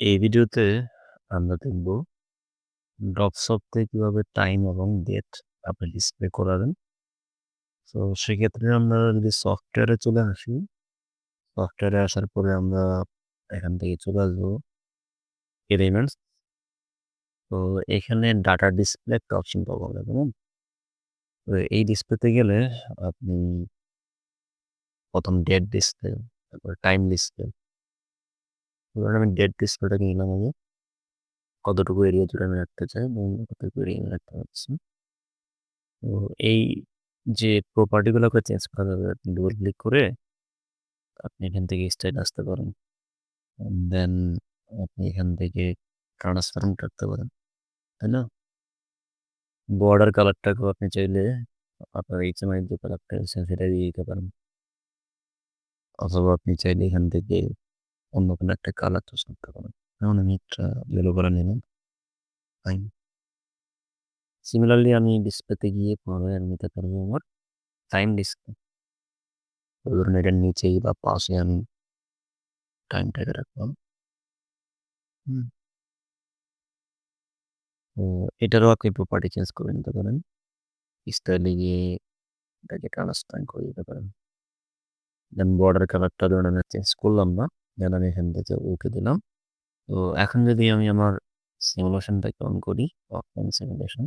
এই ভিডিওতে আমরা দেখব ড্রপসফটে কীভাবে টাইম এবং ডেট আপনি ডিসপ্লে করাবেন। তো সেক্ষেত্রে আমরা যদি সফটওয়্যারে চলে আসি, সফটওয়্যারে আসার পরে আমরা এখান থেকে চলে আসব এলিমেন্টস। তো এখানে ডাটা ডিসপ্লে একটা অপশন পাবো আমরা, কেমন? তো এই ডিসপ্লেতে গেলে আপনি প্রথম ডেট ডিসপ্লে, তারপর টাইম ডিসপ্লে। ধরুন আমি ডেট ডিসপ্লেটাকে নিলাম আগে। কতটুকু এরিয়া জুড়ে আমি রাখতে চাই এবং কতটুকু এরিয়া আমি রাখতে পারছি। তো এই যে প্রপার্টিগুলোকে চেঞ্জ করা যাবে আপনি ডবল ক্লিক করে আপনি এখান থেকে স্টাইল আসতে পারেন। দেন আপনি এখান থেকে ট্রান্সপারেন্ট রাখতে পারেন। তাই না? বর্ডার কালারটাকেও আপনি চাইলে আপনার এইচএমআই যে কালারটা সেটা দিয়ে দিতে পারেন। অথবা আপনি চাইলে এখান থেকে অন্য কোনো একটা কালার চুজ করতে পারেন। যেমন আমি একটা ইয়েলো কালার নিলাম। ফাইন। সিমিলারলি আমি ডিসপ্লেতে গিয়ে পুনরায় আমি নিতে পারব আমার টাইম ডিসপ্লে। ধরুন এটার নিচেই বা পাশে আমি টাইমটাকে রাখলাম। হুম। তো এটারও আপনি প্রপার্টি চেঞ্জ করে নিতে পারেন। স্টাইলে গিয়ে এটাকে ট্রান্সপারেন্ট করে দিতে পারেন। দেন বর্ডার কালারটা ধরুন আমি চেঞ্জ করলাম না। দেন আমি এখান থেকে ওকে দিলাম। তো এখন যদি আমি আমার সিমুলেশনটাকে অন করি, অফলাইন সিমুলেশন।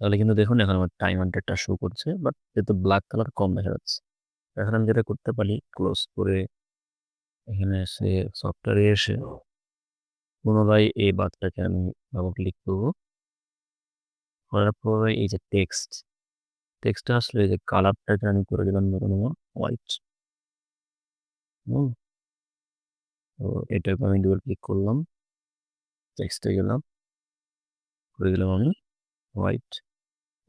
তাহলে কিন্তু দেখুন এখন আমার টাইম আপডেটটা শো করছে বাট যেহেতু ব্ল্যাক কালার কম দেখা যাচ্ছে। এখন আমি যেটা করতে পারি ক্লোজ করে এখানে এসে সফটওয়্যারে এসে পুনরায় এই বারটাকে আমি ডাবল ক্লিক করব। করার পরে এই যে টেক্সট, টেক্সটটা আসলে এই যে কালারটাকে আমি করে দিলাম হোয়াইট। হুম। তো এটাকে আমি ডবল ক্লিক করলাম। টেক্সটে গেলাম। করে দিলাম আমি হোয়াইট।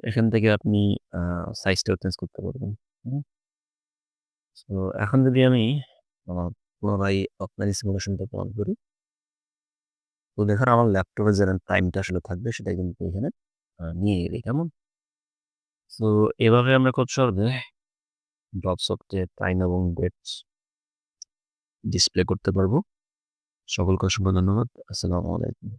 এখান থেকে আপনি সাইজটাও চেঞ্জ করতে পারবেন। সো এখন যদি আমি পুনরায় অফলাইন সিমুলেশনটাকে অন করি। তো দেখুন আমার ল্যাপটপে যে টাইমটা আসলে থাকবে সেটা কিন্তু এখানে নিয়ে এলি, কেমন? সো এভাবে আমরা খুব সহজে ড্রপসফটে টাইম এবং ডেটস ডিসপ্লে করতে পারব। সকলকে অসংখ্য ধন্যবাদ। আসসালামু আলাইকুম।